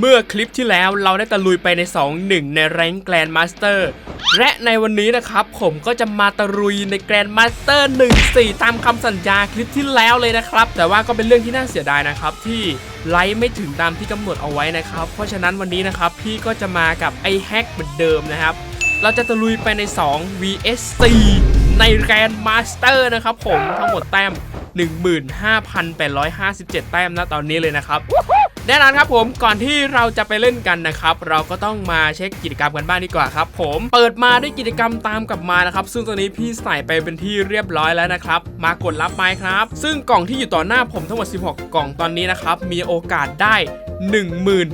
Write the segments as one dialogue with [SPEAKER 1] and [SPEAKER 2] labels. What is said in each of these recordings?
[SPEAKER 1] เมื่อคลิปที่แล้วเราได้ตะลุยไปใน 2-1 ในแรงแกรนด์มาสเตอร์และในวันนี้นะครับผมก็จะมาตะลุยในแกรนด์มาสเตอร์1-4 ตามคำสัญญาคลิปที่แล้วเลยนะครับ แต่ว่าก็เป็นเรื่องที่น่าเสียดายนะครับ ที่ไลฟ์ไม่ถึงตามที่กำหนดเอาไว้นะครับ เพราะฉะนั้นวันนี้นะครับ พี่ก็จะมากับไอ้แฮกเหมือนเดิมนะครับ เราจะตะลุยไปใน 2 vs 4ในแกรนด์มาสเตอร์นะครับผมทั้งหมดแต้ม 15,857 แต้มนะตอนนี้เลยนะครับ แน่นอนครับผมก่อนที่เราจะไปเล่นกันนะครับเราก็ต้องมาเช็คกิจกรรมกันบ้างดีกว่าครับผมเปิดมาด้วยกิจกรรมตามกลับมานะครับซึ่งตอนนี้พี่ใส่ไปเป็นที่เรียบร้อยแล้วนะครับมากดรับไม้ครับ ซึ่งกล่องที่อยู่ต่อหน้าผมทั้งหมด 16 กล่องตอนนี้นะครับมีโอกาสได้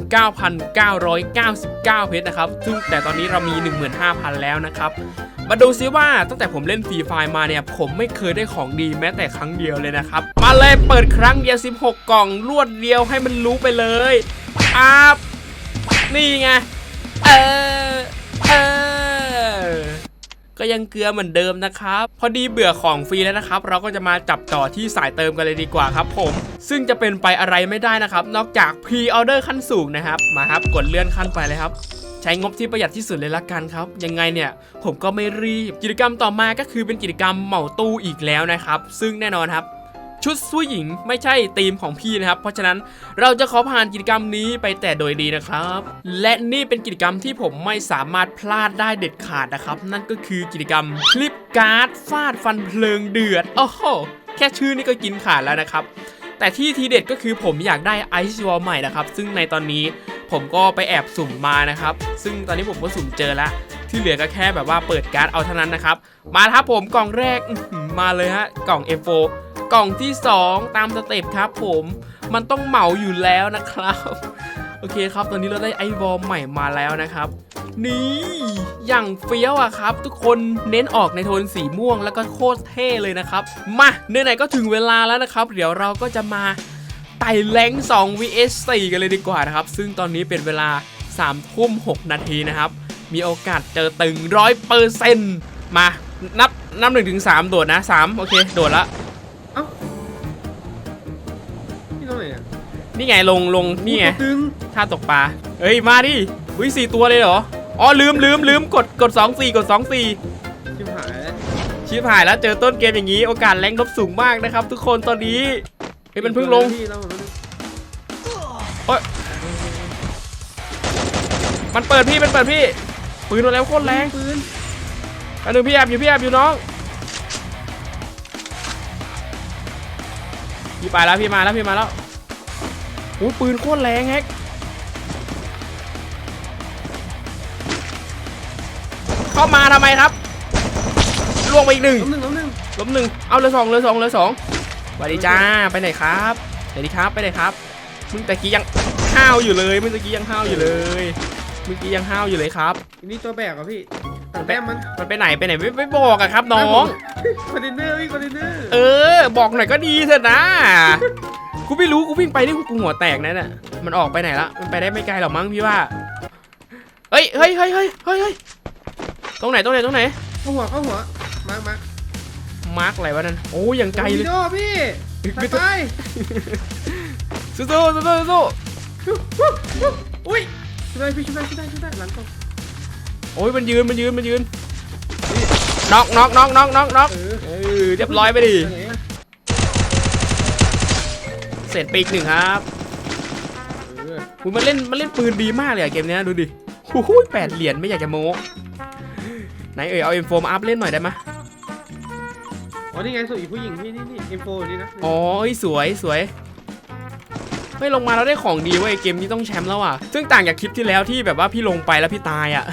[SPEAKER 1] 19,999 เพชรนะครับซึ่งแต่ตอนนี้เรามี 15,000 แล้วนะครับ มาดูซิว่าตั้งแต่ผมเล่นฟรีไฟล์มาเนี่ย ผมไม่เคยได้ของดีแม้แต่ครั้งเดียวเลยนะครับ มาเลยเปิดครั้งเดียว 16 กล่องรวดเดียวให้มันรู้ไปเลยอาบนี่ไง เออเออก็ยังเกลือเหมือนเดิมนะครับ พอดีเบื่อของฟรีแล้วนะครับ เราก็จะมาจับต่อที่สายเติมกันเลยดีกว่าครับผม ซึ่งจะเป็นไปอะไรไม่ได้นะครับ นอกจากพรีออเดอร์ขั้นสูงนะครับ มาครับ กดเลื่อนขั้นไปเลยครับ ใช้งบที่ประหยัดที่สุดเลยละกันครับ ยังไงเนี่ยผมก็ไม่รีบ กิจกรรมต่อมาก็คือเป็นกิจกรรมเหมาตู้อีกแล้วนะครับ ซึ่งแน่นอนครับ ชุดผู้หญิงไม่ใช่ธีมของพี่นะครับ เพราะฉะนั้นเราจะขอผ่านกิจกรรมนี้ไปแต่โดยดีนะครับ และนี่เป็นกิจกรรมที่ผมไม่สามารถพลาดได้เด็ดขาดนะครับ นั่นก็คือกิจกรรมคลิปการ์ดฟาดฟันเพลิงเดือดโอ้โหแค่ชื่อนี่ก็กินขาดแล้วนะครับแต่ที่ทีเด็ดก็คือผมอยากได้ไอซ์วอลใหม่นะครับ ซึ่งในตอนนี้ ผมก็ไปแอบสุ่มมานะครับ ซึ่งตอนนี้ผมก็สุ่มเจอแล้ว ที่เหลือก็แค่แบบว่าเปิดการ์ดเอาเท่านั้นนะครับ มาครับผมกล่องแรกมาเลยฮะกล่อง F4 กล่องที่ 2 ตามสเต็ปครับผมมันต้องเหมาอยู่แล้วนะครับ โอเคครับตอนนี้เราได้ไอวอลใหม่มาแล้วนะครับ นี่อย่างเฟี้ยวอะครับ ทุกคนเน้นออกในโทนสีม่วงแล้วก็โคตรเท่เลยนะครับ มาไหนๆก็ถึงเวลาแล้วนะครับ เดี๋ยวเราก็จะมา ไต่แรง2 vs 4 กันเลยดีกว่านะครับ ซึ่งตอนนี้เป็นเวลา3ทุ่ม6นาทีนะครับ มีโอกาสเจอตึงร้อยเปอร์เซ็นต์มานับนับหนึ่งถึงสามโดดนะสามโอเค โดดละ
[SPEAKER 2] เอ้านี่ตรงไหนอะ
[SPEAKER 1] นี่ไงลงลงนี่ไง
[SPEAKER 2] ตึง
[SPEAKER 1] ท่าตกปลาเฮ้ย มาดิอุ้ยสี่ตัวเลยเหรอ อ๋อ ลืมลืมลืมกดกดสองสี่กดสองสี่
[SPEAKER 2] ชิบหายแล้ว
[SPEAKER 1] ชิบหายแล้วเจอต้นเกมอย่างนี้ โอกาสแรงลบสูงมากนะครับ ทุกคนตอนนี้เฮ้ยมันเพิ่งลง มันเปิดพี่มันเปิดพี่ปืนมาแล้วโคตรแรง
[SPEAKER 2] ปืน
[SPEAKER 1] อันหนึ่งพี่แอบอยู่พี่แอบอยู่น้องพี่ไปแล้วพี่มาแล้วพี่มาแล้วโอ้ยปืนโคตรแรงแฮกเข้ามาทำไมครับล่วงไปอีกหนึ่ง
[SPEAKER 2] ล้มหนึ่งล้มหนึ่ง
[SPEAKER 1] ล้มหนึ่งเอาเลยสองเลยสองเลยสองสวัสดีจ้าไปไหนครับสวัสดีครับไปไหนครับมึงตะกี้ยังห้าวอยู่เลยมึงตะกี้ยังห้าวอยู่เลย เมื่อกี้ยังห้าวอยู่เลยครับ
[SPEAKER 2] อันนี่ตัวแบกเหรอะพี่ตัดแต้มมัน
[SPEAKER 1] มันไปไหนไปไหนไม่ไม่บอกอะครับน้อง
[SPEAKER 2] คอนเทนเนอร์พี่คอนเทนเนอร์
[SPEAKER 1] เออ บอกหน่อยก็ดีเถอะนะกูไม่รู้กูวิ่งไปนี่กูหัวแตกนั่นน่ะมันออกไปไหนละมันไปได้ไม่ไกลหรอกมั้งพี่ว่าเฮ้ยเฮ้ยเฮ้ยเฮ้ยเฮ้ยเฮ้ยตรงไหนตรงไหนตรงไหน
[SPEAKER 2] เข้าหัวเข้าหัวมามา
[SPEAKER 1] มาร์กอะไรวะนั่นโอ้ยยังไกลเลย
[SPEAKER 2] โดพี่
[SPEAKER 1] ไม่
[SPEAKER 2] ไป
[SPEAKER 1] ต้อง
[SPEAKER 2] ไป
[SPEAKER 1] สู้สู้สู้สู้สู้
[SPEAKER 2] อุ้ย ช่วยได้พี่ช่วยได้ช่วยได้ช่วยได้หลังกล้อง
[SPEAKER 1] โอ้ยมันยืนมันยืนมันยืนน็อกน็อกน็อกน็อกน็อกน็อก
[SPEAKER 2] เออ
[SPEAKER 1] เออเรียบร้อยไปดิ
[SPEAKER 2] ไหนอะ
[SPEAKER 1] เสร็จไปอีกหนึ่งครับ
[SPEAKER 2] เออ
[SPEAKER 1] กูมันเล่นมันเล่นปืนดีมากเลยอะเกมเนี้ยดูดิโอ้โหแปดเหรียญไม่อยากจะโม้ไหนเอ่ยเอาเอ็มโฟมาอัพเล่นหน่อยได้ไหมย
[SPEAKER 2] อ๋อนี่ไงส่วนอีกผู้หญิงพี่นี่นี่เอ็มโฟนี่นะ
[SPEAKER 1] อ๋อเฮ้ยสวยสวย เฮ้ยลงมาแล้วได้ของดีเว้ยเกมนี้ต้องแชมป์แล้วอะ ซึ่งต่างจากคลิปที่แล้วที่แบบว่าพี่ลงไปแล้วพี่ตายอะ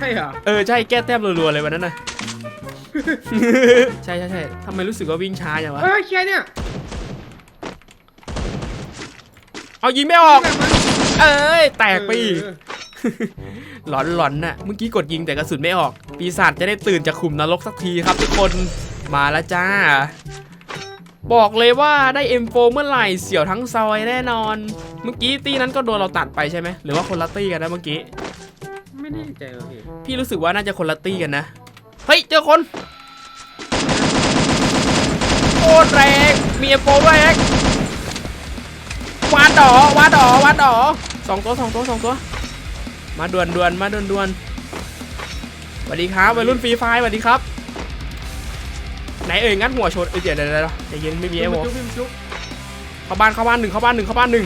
[SPEAKER 2] ใช่เหรอ
[SPEAKER 1] เออใช่แก้แต้มรัวๆเลยวันนั้นน่ะ ใช่ใช่ใช่ทำไมรู้สึกว่าวิ่งช้าอย่างวะ
[SPEAKER 2] เอ้ยแค่เนี่ย
[SPEAKER 1] เอายิงไม่ออก
[SPEAKER 2] แบบมัน
[SPEAKER 1] เอ้ยแตกไปอีก
[SPEAKER 2] เออ
[SPEAKER 1] หลอนหลอนน่ะ เมื่อกี้กดยิงแต่กระสุนไม่ออก ปีศาจจะได้ตื่นจากขุมนรกสักทีครับทุกคน มาแล้วจ้า บอกเลยว่าได้ M4 เมื่อไหร่เสี่ยวทั้งซอยแน่นอน เมื่อกี้ตีนั้นก็โดนเราตัดไปใช่ไหมหรือว่าคนละตีกันนะเมื่อกี้
[SPEAKER 2] ไม่แน่ใจว่ะพี่
[SPEAKER 1] พี่รู้สึกว่าน่าจะคนละตีกันนะ เฮ้ย เจอคนโคตรแรงมี M4 ด้วยแฮกวาดดอวาดดอวาดดอสองตัวสองตัวสองตัว มาด่วนด่วนมาด่วนด่วนสวัสดีครับวัยรุ่นฟรีไฟร์สวัสดีครับ ไหนเอ่ยงัดหัวชนเอ้ยเดี๋ยวเดี๋ยวเดี๋ยวใจเย็นไม่มีไอ้โม
[SPEAKER 2] พี่มันจุ๊บ
[SPEAKER 1] เข้าบ้านเข้าบ้านหนึ่งเข้าบ้านหนึ่งเข้าบ้านหนึ่ง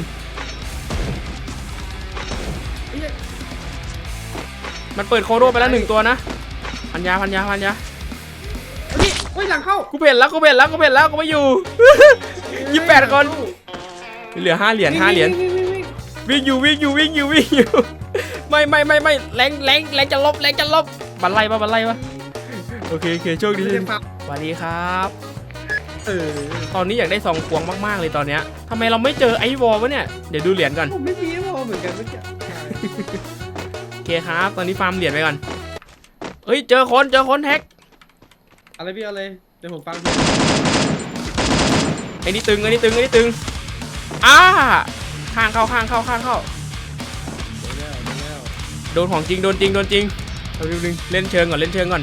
[SPEAKER 2] พี่มันจุ๊บ
[SPEAKER 1] มันเปิดโคโดไปแล้วหนึ่งตัวนะพันยาพันยาพันยา
[SPEAKER 2] เฮ้ยเฮ้ยหลังเข้า
[SPEAKER 1] กูเปลี่ยนแล้วกูเปลี่ยนแล้วกูเปลี่ยนแล้วกูไม่อยู่ ยี่สิบแปดคน เหลือห้าเหรียญห้าเหรียญ
[SPEAKER 2] วิ่งวิ่งวิ่งวิ่ง
[SPEAKER 1] วิ่งอยู่วิ่งอยู่วิ่งอยู่ไม่ไม่ไม่ไม่แรงแรงแรงจะลบแรงจะลบบันไล่ปะบันไล่ปะโอเคโอเคโชคดี
[SPEAKER 2] วิ่งเรียกปั๊บ
[SPEAKER 1] ส วัสดีครับ
[SPEAKER 2] เออ
[SPEAKER 1] ตอนนี้อยากได้ซองควงมาก ๆ เลยตอนเนี้ยทำไมเราไม่เจอไอ้วอลวะเนี่ย เดี๋ยวดูเหรียญก่อน
[SPEAKER 2] ผมไม่มีพอเหมือนกันเมื่อกี้
[SPEAKER 1] โอเคครับ ตอนนี้ฟาร์มเหรียญไปก่อนเฮ้ย เจอคน เจอคนแฮก
[SPEAKER 2] อะไรพี่เอาเลยเดี๋ยวผมฟังพี่
[SPEAKER 1] ไอ้นี่ตึง ไอ้นี่ตึง ไอ้นี่ตึง อ้า ข้างเข้า ข้างเข้า ข้างเข้า
[SPEAKER 2] เดี๋ยวแล้วเดี๋ยวแล้ว
[SPEAKER 1] โดนของจริง โดนจริง โดนจริงเอาดูนึงเล่นเชิงก่อน เล่นเชิงก่อน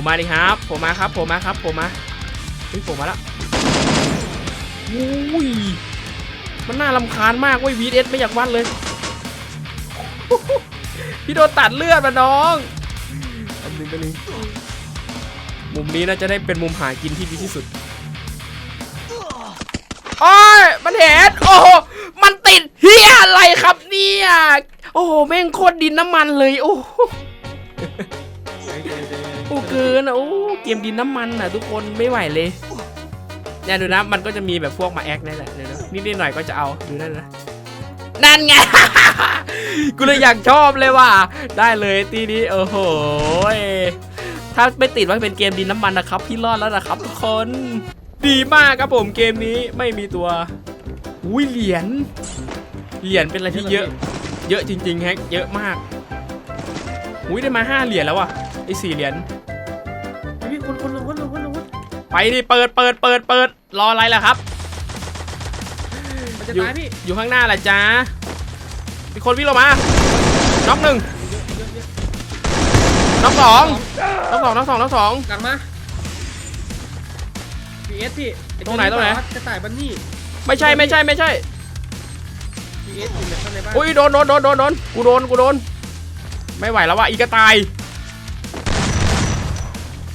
[SPEAKER 1] ผมมาดิครับ ผมมาครับผมมาครับผมมาเฮ้ยผมมาแล้วอุ้ยมันน่ารำคาญมากเว้ยวีเอสไม่อยากวัดเลย พี่โดนตัดเลือดมาน้องอันนึงอันนึงมุมนี้น่าจะได้เป็นมุมหากินที่ดีที่สุดโอ้ยมันเห็นโอ้โหมันติดเฮียอะไรครับเนี่ย โอ้โหแม่งโคตรดินน้ำมันเลย โอ้ โอ้เกินอะโอ้เกมดินน้ำมันอะทุกคนไม่ไหวเลยเนี่ยดูนะมันก็จะมีแบบพวกมาแอคนี่แหละเดี๋ยวนะนิดๆหน่อยก็จะเอาดูนั่นนะนั่นไง กูเลยอยากชอบเลยว่ะได้เลยตีนี้โอ้โหถ้าไม่ติดว่าเป็นเกมดินน้ำมันนะครับพี่รอดแล้วนะครับทุกคนดีมากครับผมเกมนี้ไม่มีตัวอุ้ยเหรียญเหรียญเป็นอะไรที่เยอะ เยอะจริงๆแฮกเยอะมากอุ้ยได้มาห้าเหรียญแล้วอะไอ้สี่เหรียญ ไปดิเปิดเปิดเปิดเปิดรออะไรล่ะครับ
[SPEAKER 2] มันจะ
[SPEAKER 1] อยู่
[SPEAKER 2] ตายพี่
[SPEAKER 1] อยู่ข้างหน้าแหละจ้ามีคนวิ่งลงมาน็อกหนึ่ง
[SPEAKER 2] เยอะเยอะเยอะ
[SPEAKER 1] น็อกสองน็อกสองน็อกสองน็อกสอง
[SPEAKER 2] หลังมาพีเอสพี่อ้
[SPEAKER 1] ตรงไหนตรงไหน
[SPEAKER 2] กระต่ายบันนี่
[SPEAKER 1] ไม่ใช่ไม่ใช่ไม่ใช่
[SPEAKER 2] พีเอสอยู่ในข้างในบ้าน
[SPEAKER 1] อุ้ยโดนโดนโดนโดนโดนกูโดนกูโดน ไม่ไหวแล้วว่ะอีกระตาย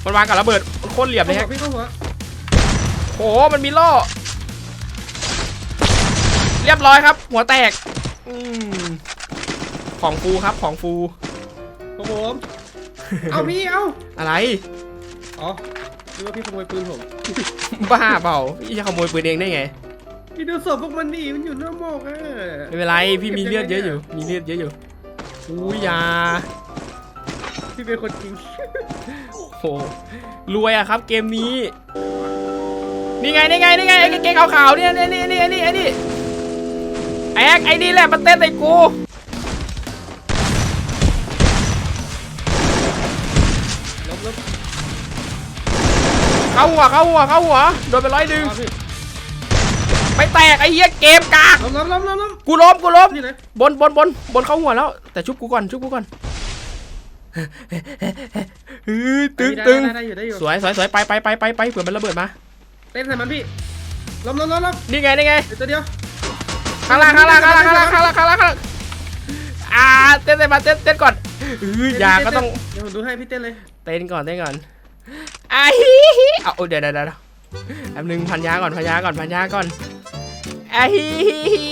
[SPEAKER 1] มันวางกับระเบิดมันโคตรเหลี่ยมเลย
[SPEAKER 2] เข้า
[SPEAKER 1] ฮะ
[SPEAKER 2] หัวพี่เข้าหัว
[SPEAKER 1] โอ้โหมันมีล่อ เรียบร้อยครับ หัวแตกอืมของฟูครับของฟู
[SPEAKER 2] ของผมเอาพี่เอา
[SPEAKER 1] อะไร
[SPEAKER 2] อ๋อนึกว่าพี่ขโมยปืนผม
[SPEAKER 1] บ้าเปล่าพี่จะขโมยปืนเองได้ไง
[SPEAKER 2] พี่ดูศพพวกมันดิมันอยู่หน้าหมอกอะ
[SPEAKER 1] ไม่เป็นไรพี่มีเลือดเยอะอยู่ มีเลือดเยอะอยู่อุ้ยอยา
[SPEAKER 2] พี่เป็นคนจริง
[SPEAKER 1] โหรวยอะครับเกมนี้ นี่ไงนี่ไงนี่ไงไอ้เก๊กขาวๆเนี่ยนี่นี่นี่นี่ไอ้นี่ไอ้แอ๊กไอ้นี่แหละมันเต้นใส่กู
[SPEAKER 2] ลบลบ
[SPEAKER 1] เข้าหัวเข้าหัวเข้าหัวโดนไปร้อยดึง
[SPEAKER 2] เอาพี่
[SPEAKER 1] ไปแตกไอ้เหี้ยเกมกาก
[SPEAKER 2] ล้มล้มล้มล้มล้ม
[SPEAKER 1] กูล้มกูล้ม
[SPEAKER 2] นี่ไหน
[SPEAKER 1] บนบนบนบนเข้าหัวแล้ว แต่ชุบกูก่อนชุบกูก่อน เฮ้ยตึง
[SPEAKER 2] ได้
[SPEAKER 1] ตึง
[SPEAKER 2] ได้ได้อยู่ได้อยู่
[SPEAKER 1] สวยสวยสวยไปไปไปไปไปเผื่อมันระเบิดมา
[SPEAKER 2] เต้นใส่มันพี่ล้มล้มล้มล้ม
[SPEAKER 1] นี่ไงนี่ไง
[SPEAKER 2] เดี๋ยวตัวเดียว
[SPEAKER 1] ข้างล่างข้างล่างข้างล่างข้างล่างข้างล่างข้างล่างข้างล่างอ่าเต้นเต้นมาเต้นเต้นก่อนเอออยาก็ต้อง
[SPEAKER 2] เดี๋ยวผมดูให้พี่เต้นเลย
[SPEAKER 1] เต้นก่อนเต้นก่อนอ่าฮิฮิเอาโอ้เดี๋ยวเดี๋ยวเดี๋ยวแป๊บนึงพันยาก่อนพันยาก่อนพันยาก่อนอ่าฮิฮิฮิ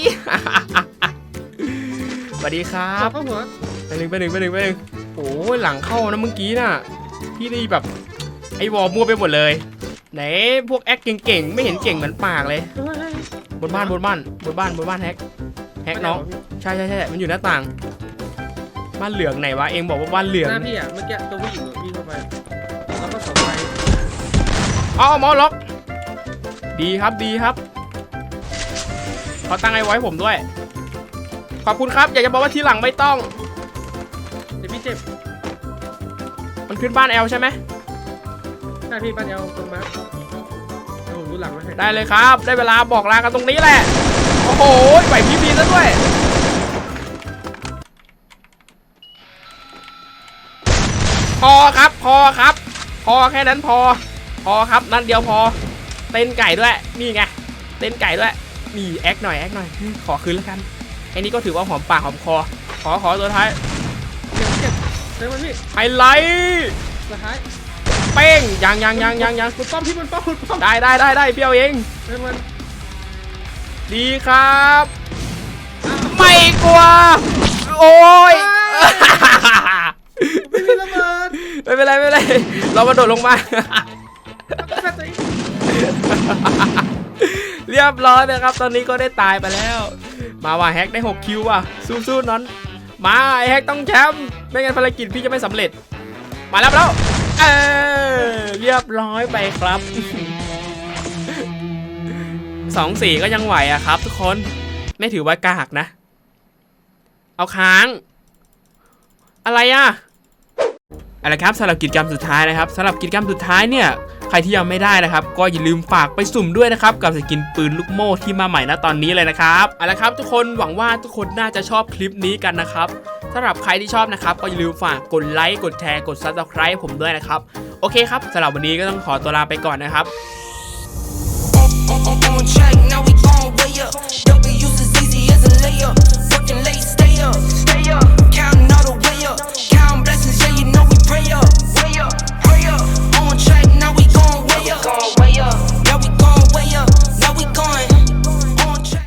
[SPEAKER 1] สวัสดีครับ
[SPEAKER 2] เข้าหัว
[SPEAKER 1] ไปหนึ่งไปหนึ่งไปหนึ่งไปหนึ่งโอ้ยหลังเข้านะเมื่อกี้น่ะ พี่นี่แบบไอ้วอลมั่วไปหมดเลย ไหนพวกแอคเก่งๆ ไม่เห็นเก่งเหมือนปากเลย
[SPEAKER 2] เฮ้ย
[SPEAKER 1] บนบ้านบนบ้านบนบ้านบนบ้านแฮกแฮกน้อง ใช่ใช่ใช่มันอยู่หน้าต่าง บ้านเหลืองไหนวะ เองบอกว่าบ้านเหลือง
[SPEAKER 2] หน้าพี่อะเมื่อกี้ตัวผู้หญิงอะวิ่งเข้าไปแล้วก็ส่งไป
[SPEAKER 1] อ๋อเมาส์ล็อก ดีครับดีครับเขาตั้งไอ้ไว้ผมด้วย ขอบคุณครับ อยากจะบอกว่าทีหลังไม่ต้อง
[SPEAKER 2] เดี๋ยวพี่เจ็บ
[SPEAKER 1] มันขึ้นบ้านแอลใช่ไหม
[SPEAKER 2] หน้าพี่ปันเอาตรงมาเดี๋ยวผมดูหลังมาให้
[SPEAKER 1] ได้เลยครับ ได้เวลาบอกลากันตรงนี้แหละ โอ้โหไหวพริบดีซะด้วย พอครับพอครับ พอแค่นั้นพอ พอครับนั่นเดียวพอ เต้นไก่ด้วย นี่ไง เต้นไก่ด้วยนี่แอคหน่อยแอคหน่อย ขอคืนแล้วกันไอ้นี่ก็ถือว่าหอมปากหอมคอ ขอขอตัวท้าย
[SPEAKER 2] เก็บ เก็บเติมมันพี่
[SPEAKER 1] ไฮไลท์
[SPEAKER 2] สุดท้าย
[SPEAKER 1] เป้งยังยังยังยังยัง
[SPEAKER 2] คุณป้อมพี่มันป้อมคุณป้อม
[SPEAKER 1] ได้ได้ได้ได้เปรี้ยวเอง
[SPEAKER 2] เติมมัน
[SPEAKER 1] ดีครับ ไม่กลัว โอ้ย
[SPEAKER 2] ไม่มีระเบิด
[SPEAKER 1] ไม่เป็นไรไม่เป็นไรเรามาโดดลงมา
[SPEAKER 2] แฟตตัวเอง
[SPEAKER 1] เรียบร้อยนะครับ ตอนนี้ก็ได้ตายไปแล้ว มาว่าแฮกได้ 6 คิวว่ะสู้ๆนอน มาไอแฮกต้องแชมป์ไม่งั้นภารกิจพี่จะไม่สำเร็จ มาแล้วมาแล้วเออเรียบร้อยไปครับสองสี่ก็ยังไหวอะครับ ทุกคนไม่ถือว่ากากนะ เอาค้าง อะไรอะอะไรครับสำหรับกิจกรรมสุดท้ายนะครับสำหรับกิจกรรมสุดท้ายเนี่ย ใครที่ยังไม่ได้นะครับ ก็อย่าลืมฝากไปสุ่มด้วยนะครับกับสกินปืนลูกโม่ที่มาใหม่นะตอนนี้เลยนะครับเอาละครับทุกคนหวังว่าทุกคนน่าจะชอบคลิปนี้กันนะครับสำหรับใครที่ชอบนะครับ ก็อย่าลืมฝากกดไลค์กดแชร์กดซับสไคร b ์ผมด้วยนะครับ โอเคครับสำหรับวันนี้ก็ต้องขอตัวลาไปก่อนนะครับ
[SPEAKER 3] Stay up. count all the way up. Count blessings, yeah, you know we pray up. Go way up.